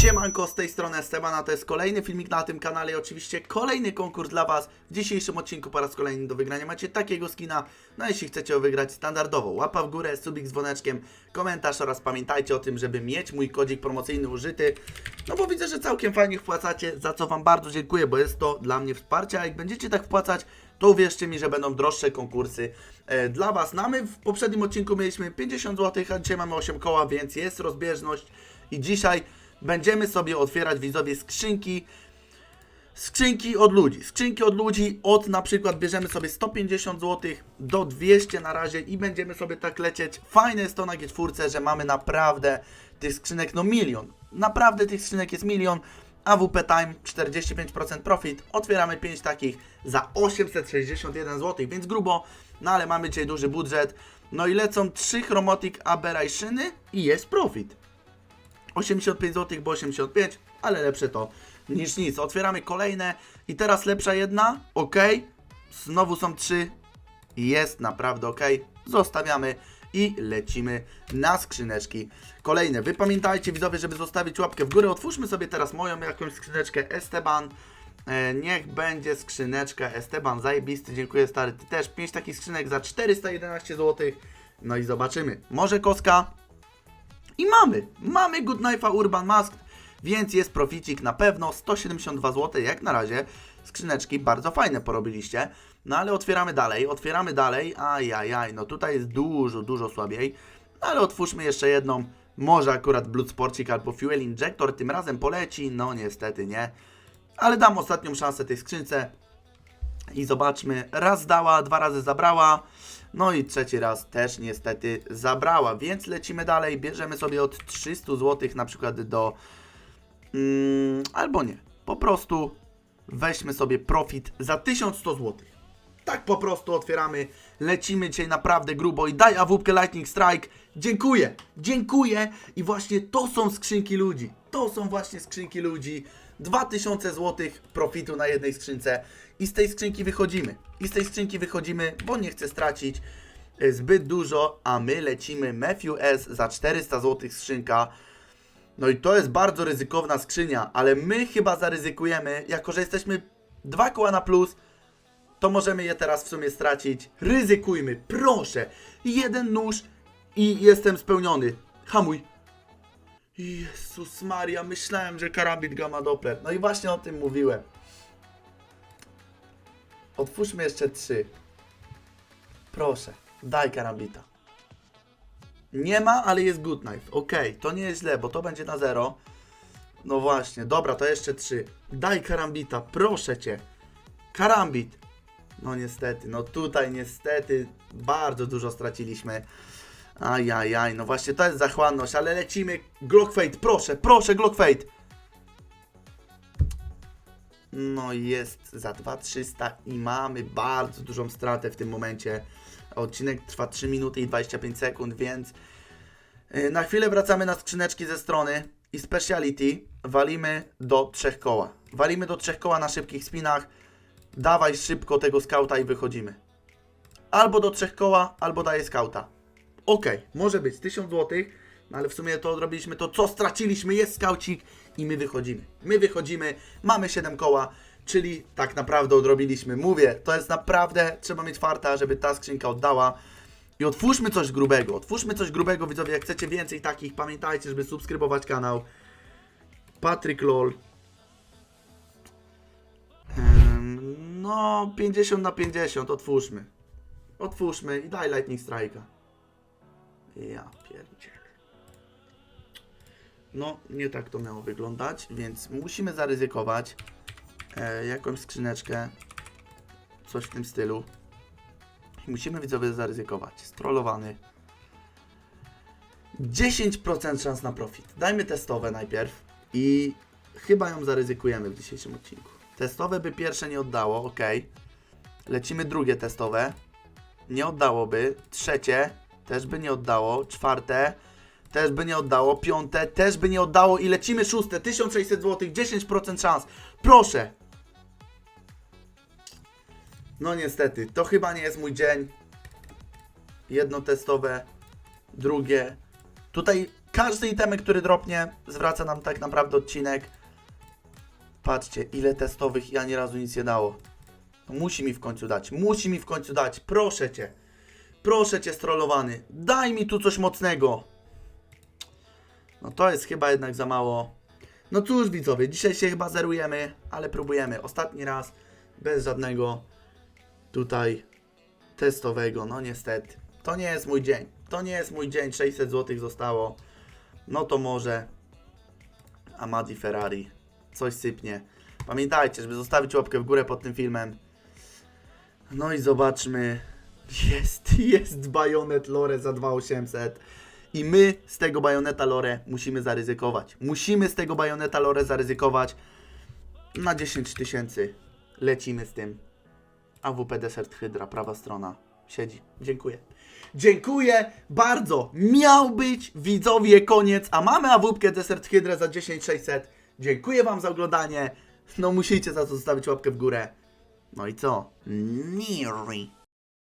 Siemanko, z tej strony Esteban, a to jest kolejny filmik na tym kanale i oczywiście kolejny konkurs dla Was. W dzisiejszym odcinku po raz kolejny do wygrania macie takiego skina. No jeśli chcecie wygrać standardowo, łapa w górę, subik z dzwoneczkiem, komentarz oraz pamiętajcie o tym, żeby mieć mój kodzik promocyjny użyty. No bo widzę, że całkiem fajnie wpłacacie, za co Wam bardzo dziękuję, bo jest to dla mnie wsparcie, a jak będziecie tak wpłacać, to uwierzcie mi, że będą droższe konkursy e, dla Was. No my w poprzednim odcinku mieliśmy 50 zł, a dzisiaj mamy 8 koła, więc jest rozbieżność i dzisiaj będziemy sobie otwierać widzowie skrzynki. Skrzynki od ludzi. Skrzynki od ludzi od na przykład bierzemy sobie 150 zł do 200 na razie i będziemy sobie tak lecieć. Fajne jest to na G4, że mamy naprawdę tych skrzynek no milion. Naprawdę tych skrzynek jest milion. AWP Time 45% profit. Otwieramy 5 takich za 861 zł, więc grubo, no ale mamy dzisiaj duży budżet. No i lecą 3 Chromatic Aberrationy i jest profit. 85 zł, bo 85, ale lepsze to niż nic. Otwieramy kolejne i teraz lepsza jedna, ok. Znowu są trzy, jest naprawdę ok. Zostawiamy i lecimy na skrzyneczki kolejne. Wy pamiętajcie widzowie, żeby zostawić łapkę w górę. Otwórzmy sobie teraz moją jakąś skrzyneczkę Esteban. E, niech będzie skrzyneczka Esteban, zajebisty, dziękuję stary. Ty też 5 takich skrzynek za 411 zł. No i zobaczymy. Może koska, i mamy, mamy Good Knife'a Urban Mask, więc jest proficik na pewno, 172 zł jak na razie. Skrzyneczki bardzo fajne porobiliście, no ale otwieramy dalej, otwieramy dalej, ajajaj, no tutaj jest dużo, dużo słabiej, no ale otwórzmy jeszcze jedną, może akurat Bloodsporcik albo Fuel Injector tym razem poleci, no niestety nie, ale dam ostatnią szansę tej skrzynce, i zobaczmy, raz dała, dwa razy zabrała. No i trzeci raz też niestety zabrała, więc lecimy dalej. Bierzemy sobie od 300 zł na przykład do. Mm, albo nie. Po prostu weźmy sobie profit za 1100 zł. Tak po prostu otwieramy. Lecimy dzisiaj naprawdę grubo i daj AWP Lightning Strike. Dziękuję, dziękuję. I właśnie to są skrzynki ludzi. To są właśnie skrzynki ludzi. 2000 zł profitu na jednej skrzynce. I z tej skrzynki wychodzimy. I z tej skrzynki wychodzimy, bo nie chcę stracić e, zbyt dużo, a my lecimy Matthew S za 400 zł skrzynka. No i to jest bardzo ryzykowna skrzynia, ale my chyba zaryzykujemy, jako że jesteśmy dwa koła na plus, to możemy je teraz w sumie stracić. Ryzykujmy, proszę. Jeden nóż i jestem spełniony. Hamuj. Jezus Maria, myślałem, że karabin gamma Doppler. No i właśnie o tym mówiłem. Otwórzmy jeszcze trzy. Proszę, daj karambita. Nie ma, ale jest good knife. Okej, to nie jest źle, bo to będzie na zero. No właśnie, dobra, to jeszcze trzy. Daj karambita, proszę cię. Karambit. No niestety, no tutaj niestety bardzo dużo straciliśmy. Ajajaj, no właśnie to jest zachłanność, ale lecimy. Glock Fate, proszę, proszę Glock Fate. No jest za 2300 i mamy bardzo dużą stratę w tym momencie. Odcinek trwa 3 minuty i 25 sekund, więc yy, na chwilę wracamy na skrzyneczki ze strony i speciality walimy do trzech koła. Walimy do trzech koła na szybkich spinach. Dawaj szybko tego skauta i wychodzimy. Albo do trzech koła, albo daję skauta. Okej, może być 1000 zł, no ale w sumie to odrobiliśmy to, co straciliśmy, jest skaucik i my wychodzimy. My wychodzimy, mamy 7 koła, czyli tak naprawdę odrobiliśmy. Mówię, to jest naprawdę, trzeba mieć farta, żeby ta skrzynka oddała. I otwórzmy coś grubego, otwórzmy coś grubego, widzowie, jak chcecie więcej takich, pamiętajcie, żeby subskrybować kanał. Patryk LOL. No, 50 na 50, otwórzmy. Otwórzmy i daj Lightning Strike'a. Ja pierdzielę. No, nie tak to miało wyglądać, więc musimy zaryzykować e, jakąś skrzyneczkę, coś w tym stylu. Musimy widzowie zaryzykować. Strollowany. 10% szans na profit. Dajmy testowe najpierw i chyba ją zaryzykujemy w dzisiejszym odcinku. Testowe by pierwsze nie oddało, ok. Lecimy drugie testowe. Nie oddałoby. Trzecie też by nie oddało. Czwarte też by nie oddało. Piąte też by nie oddało. I lecimy szóste. 1600 zł, 10% szans. Proszę. No niestety, to chyba nie jest mój dzień. Jedno testowe, drugie. Tutaj Każdy itemek, który dropnie, zwraca nam tak naprawdę odcinek. Patrzcie, ile testowych i ani razu nic nie dało. Musi mi w końcu dać, musi mi w końcu dać, proszę cię. Proszę cię, strollowany, daj mi tu coś mocnego. No to jest chyba jednak za mało. No cóż widzowie, dzisiaj się chyba zerujemy, ale próbujemy. Ostatni raz, bez żadnego tutaj testowego, no niestety. To nie jest mój dzień. To nie jest mój dzień, 600 zł zostało. No to może Amadi Ferrari coś sypnie. Pamiętajcie, żeby zostawić łapkę w górę pod tym filmem. No i zobaczmy. Jest, jest bajonet Lore za 2800. I my z tego bajoneta Lore musimy zaryzykować. Musimy z tego bajoneta Lore zaryzykować. Na 10 tysięcy lecimy z tym. AWP Desert Hydra, prawa strona. Siedzi. Dziękuję. Dziękuję bardzo. Miał być widzowie koniec, a mamy AWP Desert Hydra za 10600. Dziękuję Wam za oglądanie. No musicie za to zostawić łapkę w górę. No i co? Niri.